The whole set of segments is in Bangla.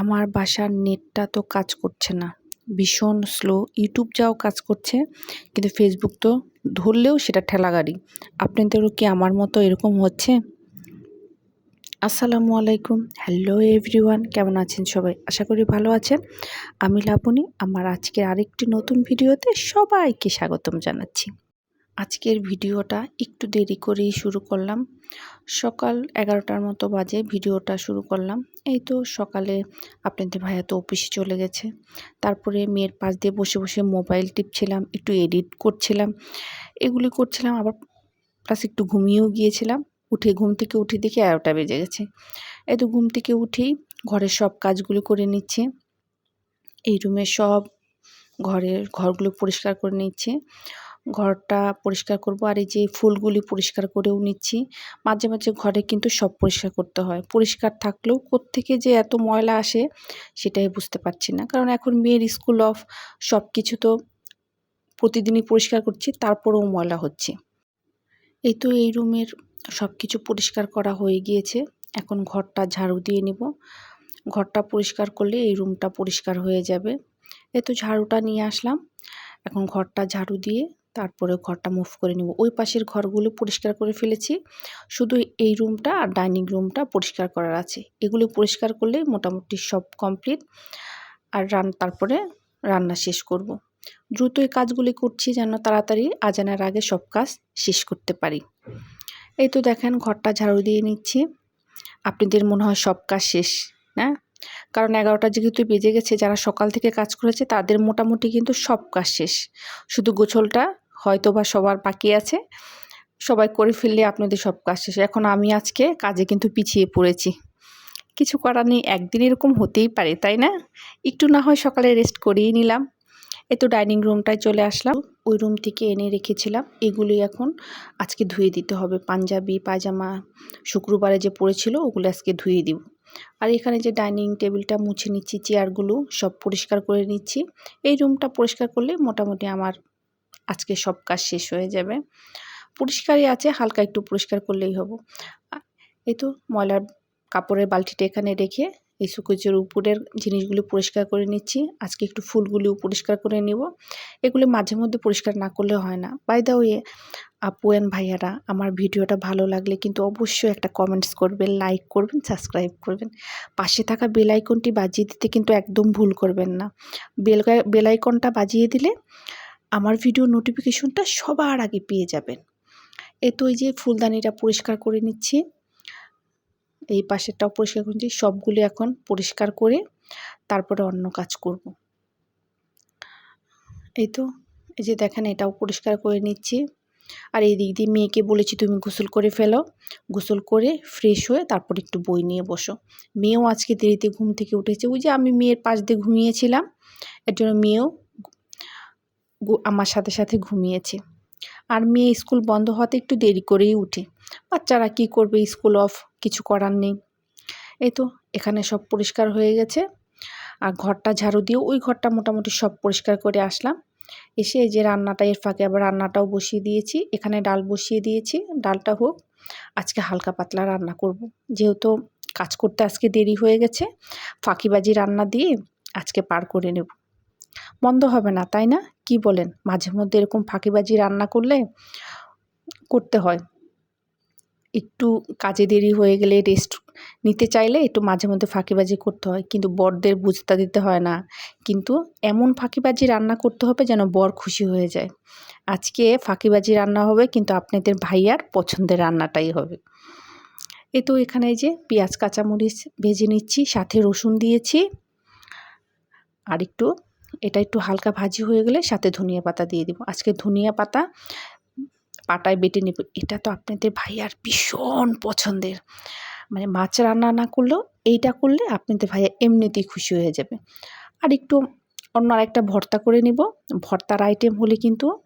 আমার বাসার নেটটা তো কাজ করছে না। ভীষণ স্লো ইউটিউব যাও কাজ করছে, কিন্তু ফেসবুক তো ধরলেও সেটা ঠেলাগাড়ি আপনাদেরও কি আমার মতো এরকম হচ্ছে? আসসালামু আলাইকুম। হ্যালো এভরিওয়ান কেমন আছেন সবাই? আশা করি ভালো আছেন। আমি লাবণী। আমার আজকের আরেকটি নতুন ভিডিওতে সবাইকে স্বাগতম জানাচ্ছি। আজকের ভিডিওটা একটু দেরি করেই শুরু করলাম। সকাল এগারোটার মতো বাজে ভিডিওটা শুরু করলাম। এই তো সকালে আপনাদের ভাইয়া তো অফিসে চলে গেছে। তারপরে মেয়ের পাশ দিয়ে বসে বসে মোবাইল টিপছিলাম, একটু এডিট করছিলাম। এগুলি করছিলাম, আবার প্লাস একটু ঘুমিয়েও গিয়েছিলাম। উঠে ঘুম থেকে উঠে দেখি এগারোটা বেজে গেছে। এই তো ঘুম থেকে উঠেই ঘরের সব কাজগুলো করে নিচ্ছে। এই রুমের সব ঘরের ঘরগুলো পরিষ্কার করে নিচ্ছে। ঘরটা পরিষ্কার করব। আর এই যে ফুলগুলি পরিষ্কার করেও নিচ্ছি। মাঝে মাঝে ঘরে কিন্তু সব পরিষ্কার করতে হয়। পরিষ্কার থাকলেও কোত্থেকে যে এত ময়লা আসে সেটাই বুঝতে পারছি না। কারণ এখন মেয়ের স্কুল অফ সব কিছু তো প্রতিদিনই পরিষ্কার করছি, তারপরেও ময়লা হচ্ছে। এই তো এই রুমের সব কিছু পরিষ্কার করা হয়ে গিয়েছে। এখন ঘরটা ঝাড়ু দিয়ে নিব। ঘরটা পরিষ্কার করলে এই রুমটা পরিষ্কার হয়ে যাবে। এই তো ঝাড়ুটা নিয়ে আসলাম। এখন ঘরটা ঝাড়ু দিয়ে তারপরে ঘরটা মুভ করে নেব। ওই পাশের ঘরগুলো পরিষ্কার করে ফেলেছি। শুধু এই রুমটা আর ডাইনিং রুমটা পরিষ্কার করার আছে। এগুলো পরিষ্কার করলে মোটামুটি সব কমপ্লিট আর রান তারপরে রান্না শেষ করব। দ্রুত এই কাজগুলি করছি যেন তাড়াতাড়ি আজানার আগে সব কাজ শেষ করতে পারি। এই তো দেখেন ঘরটা ঝাড়ু দিয়ে নিচ্ছি। আপনাদের মনে হয় সব কাজ শেষ, না? কারণ এগারোটা যেহেতু বেজে গেছে, যারা সকাল থেকে কাজ করেছে তাদের মোটামুটি কিন্তু সব কাজ শেষ। শুধু গোছলটা হয়তো বা সবার বাকি আছে। সবাই করে ফেললে আপনাদের সব কাজ শেষ। এখন আমি আজকে কাজে কিন্তু পিছিয়ে পড়েছি। কিছু করার নেই, একদিন এরকম হতেই পারে, তাই না? একটু না হয় সকালে রেস্ট করিয়ে নিলাম। এ তো ডাইনিং রুমটায় চলে আসলাম। ওই রুম থেকে এনে রেখেছিলাম। এগুলি এখন আজকে ধুয়ে দিতে হবে। পাঞ্জাবি, পায়জামা, শুক্রবারে যে পড়েছিল ওগুলো আজকে ধুয়ে দিব। আর এখানে যে ডাইনিং টেবিলটা মুছে নিচ্ছি চেয়ারগুলো সব পরিষ্কার করে নিচ্ছি। এই রুমটা পরিষ্কার করলে মোটামুটি আমার আজকে সব কাজ শেষ হয়ে যাবে। পরিষ্কারই আছে, হালকা একটু পরিষ্কার করলেই হব। এই তো ময়লার কাপড়ের বালতিটা এখানে রেখে এই সুকুচের উপরের জিনিসগুলি পরিষ্কার করে নিচ্ছি। আজকে একটু ফুলগুলিও পরিষ্কার করে নেব। এগুলো মাঝে মধ্যে পরিষ্কার না করলে হয় না। বাই দা ওয়ে আপু অ্যান্ড ভাইয়ারা, আমার ভিডিওটা ভালো লাগলে কিন্তু অবশ্যই একটা কমেন্টস করবেন লাইক করবেন সাবস্ক্রাইব করবেন। পাশে থাকা বেলাইকনটি বাজিয়ে দিতে কিন্তু একদম ভুল করবেন না। বেল বেলাইকনটা বাজিয়ে দিলে আমার ভিডিও নোটিফিকেশনটা সবার আগে পেয়ে যাবেন। এ তো ওই যে ফুলদানিটা পরিষ্কার করে নিচ্ছি। এই পাশেরটাও পরিষ্কার করছি সবগুলি এখন পরিষ্কার করে তারপরে অন্য কাজ করব। এই তো, এই যে দেখেন এটাও পরিষ্কার করে নিচ্ছি। আর এই দিক দিয়ে মেয়েকে বলেছি তুমি গোসল করে ফেলো। গোসল করে ফ্রেশ হয়ে তারপর একটু বই নিয়ে বসো। মেয়েও আজকে দেরিতে ঘুম থেকে উঠেছে। ওই যে আমি মেয়ের পাশ দিয়ে ঘুমিয়েছিলাম। এর জন্য মেয়েও আমার সাথে সাথে ঘুমিয়েছে। আর মেয়ে স্কুল বন্ধ হওয়াতে একটু দেরি করেই উঠে। বাচ্চারা কি করবে? স্কুল অফ, কিছু করার নেই। এই তো, এখানে সব পরিষ্কার হয়ে গেছে। আর ঘরটা ঝাড়ু দিয়ে ওই ঘরটা মোটামুটি সব পরিষ্কার করে আসলাম। এসে যে রান্নাটা, এর ফাঁকে আবার রান্নাটাও বসিয়ে দিয়েছি। এখানে ডাল বসিয়ে দিয়েছি। ডালটা হোক, আজকে হালকা পাতলা রান্না করব। যেহেতু কাজ করতে আজকে দেরি হয়ে গেছে, ফাঁকিবাজি রান্না দিয়ে আজকে পার করে নেব। বন্ধ হবে না, তাই না? কি বলেন? মাঝে মধ্যে এরকম ফাঁকিবাজি রান্না করলে করতে হয়। একটু কাজে দেরি হয়ে গেলে রেস্ট নিতে চাইলে একটু মাঝে মধ্যে ফাঁকিবাজি করতে হয়। কিন্তু বরদের বুঝতে দিতে হয় না। কিন্তু এমন ফাঁকিবাজি রান্না করতে হবে যেন বর খুশি হয়ে যায়। আজকে ফাঁকিবাজি রান্না হবে, কিন্তু আপনাদের ভাইয়ার পছন্দের রান্নাটাই হবে। এ তো এখানে যে পেঁয়াজ, কাঁচামরিচ ভেজে নিচ্ছি, সাথে রসুন দিয়েছি। আর একটু এটা একটু হালকা ভাজি হয়ে গেলে সাথে ধনিয়া পাতা দিয়ে দিব। আজকে ধনিয়া পাতা পাটায় বেটে নেব। এটা তো আপনাদের ভাইয়ার ভীষণ পছন্দের। মানে মাছ রান্না না করলেও এইটা করলে আপনাদের ভাইয়া এমনিতেই খুশি হয়ে যাবে। আর একটু অন্য আরেকটা ভর্তা করে নিব। ভর্তার আইটেম হলে কিন্তু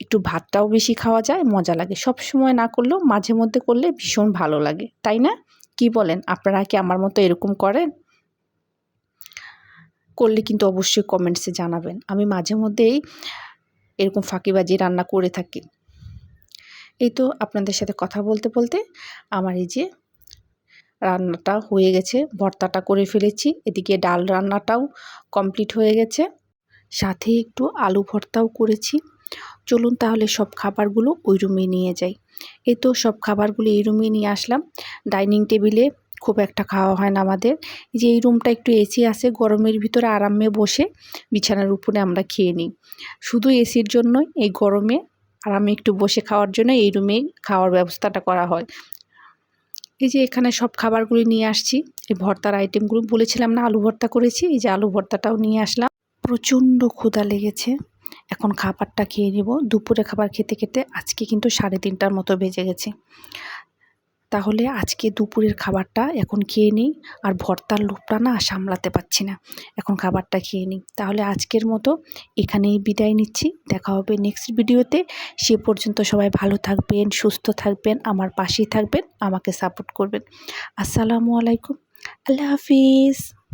একটু ভাতটাও বেশি খাওয়া যায়, মজা লাগে। সব সময় না করলেও মাঝে মধ্যে করলে ভীষণ ভালো লাগে। তাই না? কি বলেন? আপনারা কি আমার মতো এরকম করেন? করলে কিন্তু অবশ্যই কমেন্টসে জানাবেন। আমি মাঝে মধ্যেই এরকম ফাঁকিবাজি রান্না করে থাকি। এই তো আপনাদের সাথে কথা বলতে বলতে আমার এই যে রান্নাটা হয়ে গেছে, ভর্তাটা করে ফেলেছি, এদিকে ডাল রান্নাটাও কমপ্লিট হয়ে গেছে। সাথে একটু আলু ভর্তাও করেছি। চলুন তাহলে সব খাবারগুলো ওই রুমে নিয়ে যাই। এই তো সব খাবারগুলো এই রুমে নিয়ে আসলাম। ডাইনিং টেবিলে খুব একটা খাওয়া হয় না আমাদের। এই যে এই রুমটা একটু এসি আছে, গরমের ভিতরে আরামে বসে বিছানার উপরে আমরা খেয়ে নিই। শুধু এসির জন্যই, এই গরমে আরামে একটু বসে খাওয়ার জন্য এই রুমে খাওয়ার ব্যবস্থাটা করা হয়। এই যে এখানে সব খাবারগুলি নিয়ে আসছি, এই ভর্তার আইটেমগুলো বলেছিলাম না, আলু ভর্তা করেছি, এই যে আলু ভর্তাটাও নিয়ে আসলাম। প্রচণ্ড ক্ষুধা লেগেছে, এখন খাবারটা খেয়ে নেব। দুপুরে খাবার খেতে খেতে আজকে কিন্তু সাড়ে তিনটার মতো বেজে গেছে। তাহলে আজকে দুপুরের খাবারটা এখন খেয়ে নিই আর ভর্তার লোভটা না সামলাতে পারছি না। এখন খাবারটা খেয়ে নিই। তাহলে আজকের মতো এখানেই বিদায় নিচ্ছি। দেখা হবে নেক্সট ভিডিওতে। সে পর্যন্ত সবাই ভালো থাকবেন, সুস্থ থাকবেন, আমার পাশেই থাকবেন, আমাকে সাপোর্ট করবেন। আসসালামু আলাইকুম। আল্লাহ হাফিজ।